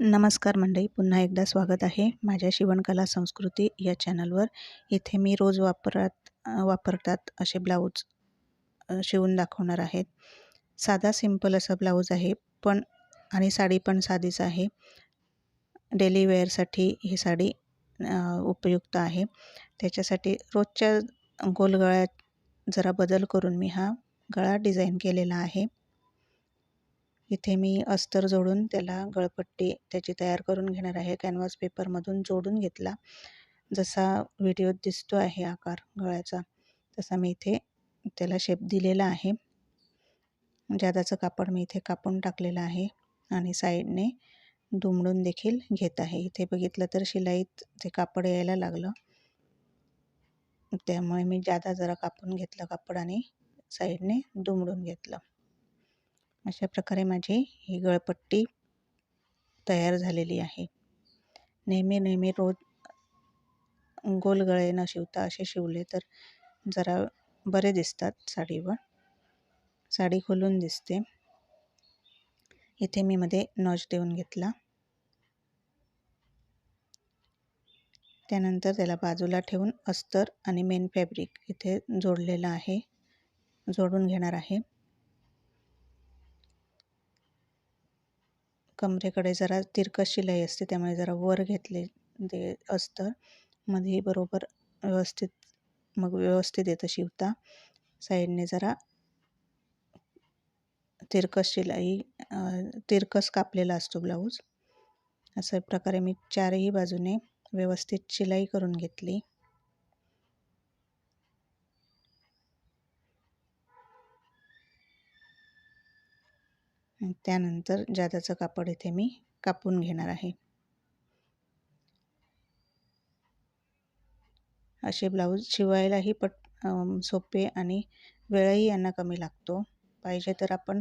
नमस्कार मंडळी पुन्हा एकदा स्वागत आहे माझ्या शिवणकला संस्कृती या चॅनलवर. इथे मी रोज वापरात वापरतात असे ब्लाऊज शिवून दाखवणार आहेत. साधा सिंपल असं ब्लाऊज आहे पण आणि साडी पण साधीच आहे. डेली वेअरसाठी ही साडी उपयुक्त आहे. त्याच्यासाठी रोजच्या गोलगळ्यात जरा बदल करून मी हा गळा डिझाईन केलेला आहे. इथे मी अस्तर जोडून त्याला गळपट्टी त्याची तयार करून घेणार आहे. कॅनव्हास पेपरमधून जोडून घेतला. जसा व्हिडिओत दिसतो आहे आकार गळ्याचा तसा मी इथे त्याला शेप दिलेला आहे. जादाचं कापड मी इथे कापून टाकलेलं आहे आणि साईडने दुमडून देखील घेत आहे. इथे बघितलं तर शिलाईत ते कापड यायला लागलं त्यामुळे मी जादा जरा कापून घेतलं कापड आणि साईडने दुमडून घेतलं. अशा प्रकारे माझी ही गळपट्टी तयार झालेली आहे. नेहमी नेहमी रोज गोल गळे न शिवता असे शिवले तर जरा बरे दिसतात साडीवर. साडी खोलून दिसते. इथे मी मध्ये नॉच देऊन घेतला. त्यानंतर त्याला बाजूला ठेवून अस्तर आणि मेन फॅब्रिक इथे जोडलेलं आहे. जोडून घेणार आहे. कमरेकडे जरा तिरकस शिलाई असते त्यामुळे जरा वर घेतले ते असतं. मध्ये बरोबर व्यवस्थित मग व्यवस्थित येतं शिवता. साईडने जरा तिरकस शिलाई तिरकस कापलेला असतो ब्लाऊज. अशा प्रकारे मी चारही बाजूने व्यवस्थित शिलाई करून घेतली. त्यानंतर जादाचं कापड इथे मी कापून घेणार आहे. असे ब्लाऊज शिवायलाही पट सोपे आणि वेळही यांना कमी लागतो. पाहिजे तर आपण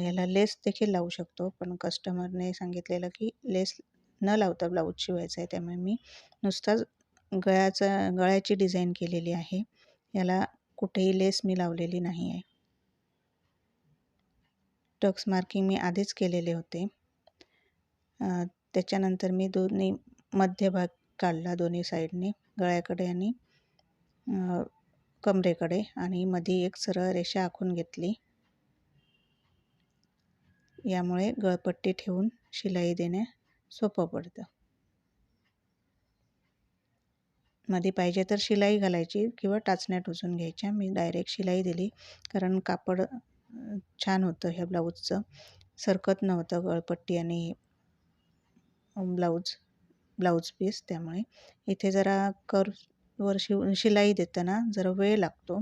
याला लेस देखील लावू शकतो पण कस्टमरने सांगितलेलं की लेस न लावता ब्लाऊज शिवायचा आहे. त्यामुळे मी नुसताच गळ्याचा गळ्याची डिझाईन केलेली आहे. याला कुठेही लेस मी लावलेली नाही आहे. टक्स मार्किंग मी आधीच केलेले होते. त्याच्यानंतर मी दोन्ही मध्यभाग काढला दोन्ही साईडने गळ्याकडे आणि कमरेकडे आणि मध्ये एक सरळ रेषा आखून घेतली. यामुळे गळपट्टी ठेवून शिलाई देणे सोपं पडतं. मध्ये पाहिजे तर शिलाई घालायची किंवा टाचण्या टोचून घ्यायच्या. मी डायरेक्ट शिलाई दिली कारण कापड छान होतं ह्या ब्लाऊजचं. सरकत नव्हतं गळपट्टी आणि ब्लाऊज ब्लाऊज पीस त्यामुळे. इथे जरा कर्ववर शिव शिलाई देताना जरा वेळ लागतो.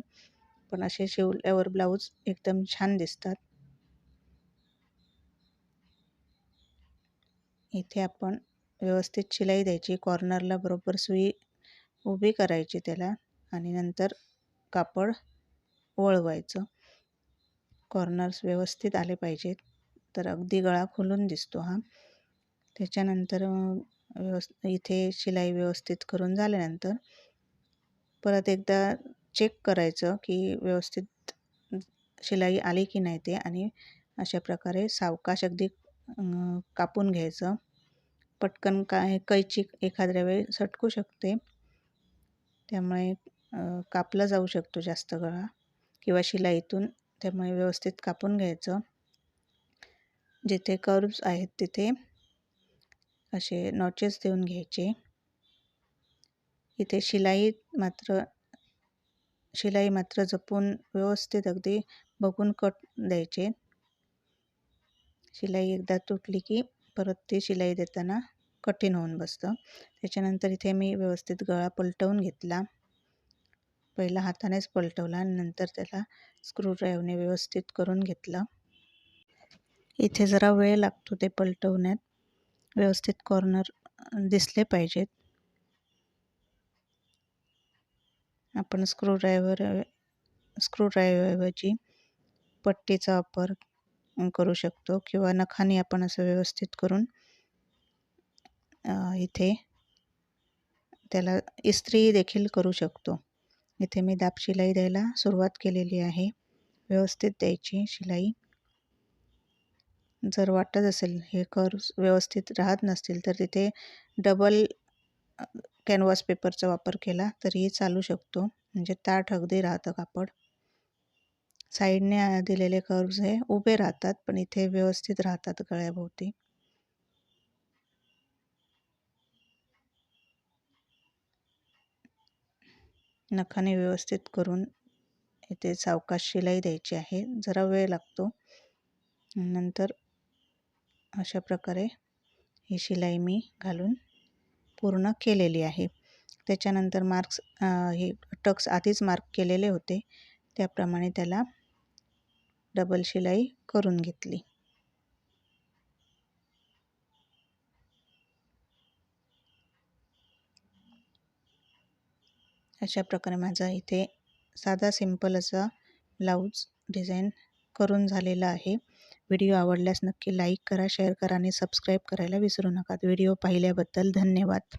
पण असे शिवल्यावर ब्लाऊज एकदम छान दिसतात. इथे आपण व्यवस्थित शिलाई द्यायची. कॉर्नरला बरोबर सुई उभी करायची त्याला आणि नंतर कापड वळवायचं. कॉर्नर्स व्यवस्थित आले पाहिजेत. तर अगदी गळा खोलून दिसतो हा. त्याच्यानंतर व्यवस् इथे शिलाई व्यवस्थित करून झाल्यानंतर परत एकदा चेक करायचं की व्यवस्थित शिलाई आली की नाही ते आणि अशा प्रकारे सावकाश अगदी कापून घ्यायचं. पटकन काय कैची एखाद्या वेळी सटकू शकते. त्यामुळे कापला जाऊ शकतो जास्त गळा किंवा शिलाईतून त्यामुळे व्यवस्थित कापून घ्यायचं. जिथे कर्व्स आहेत तिथे असे नॉचेस देऊन घ्यायचे. इथे शिलाई मात्र शिलाई मात्र जपून व्यवस्थित अगदी बघून कट द्यायचे. शिलाई एकदा तुटली की परत ती शिलाई देताना कठीण होऊन बसतं. त्याच्यानंतर इथे मी व्यवस्थित गळा पलटवून घेतला. पहिला हातानेच पलटवला आणि नंतर त्याला स्क्रूड्राईव्हने व्यवस्थित करून घेतलं. इथे जरा वेळ लागतो ते पलटवण्यात. व्यवस्थित कॉर्नर दिसले पाहिजेत. आपण स्क्रूड्रायव्हर स्क्रूड्रायव्हरऐवजी पट्टीचा वापर करू शकतो किंवा नखाने आपण असं व्यवस्थित करून इथे त्याला इस्त्री देखील करू शकतो. इथे मी दाब शिलाई द्यायला सुरुवात केलेली आहे. व्यवस्थित द्यायची शिलाई. जर वाटत असेल हे कर्व्स व्यवस्थित राहत नसतील तर तिथे डबल कॅनव्हास पेपरचा वापर केला तरीही चालू शकतो. म्हणजे ताट अगदी राहतं कापड. साईडने दिलेले कर्व्स हे उभे राहतात पण इथे व्यवस्थित राहतात गळ्याभोवती. नखाने व्यवस्थित करून इथे सावकाश शिलाई द्यायची आहे. जरा वेळ लागतो. नंतर अशा प्रकारे ही शिलाई मी घालून पूर्ण केलेली आहे. त्याच्यानंतर मार्क्स हे टक्स आधीच मार्क केलेले होते. त्याप्रमाणे त्याला डबल शिलाई करून घेतली. अशा प्रकारे माझा इथे साधा सिंपल असा ब्लाऊज डिझाईन करून झालेला आहे. व्हिडिओ आवडल्यास नक्की लाईक करा शेअर करा आणि सबस्क्राईब करायला विसरू नका. व्हिडिओ पाहिल्याबद्दल धन्यवाद.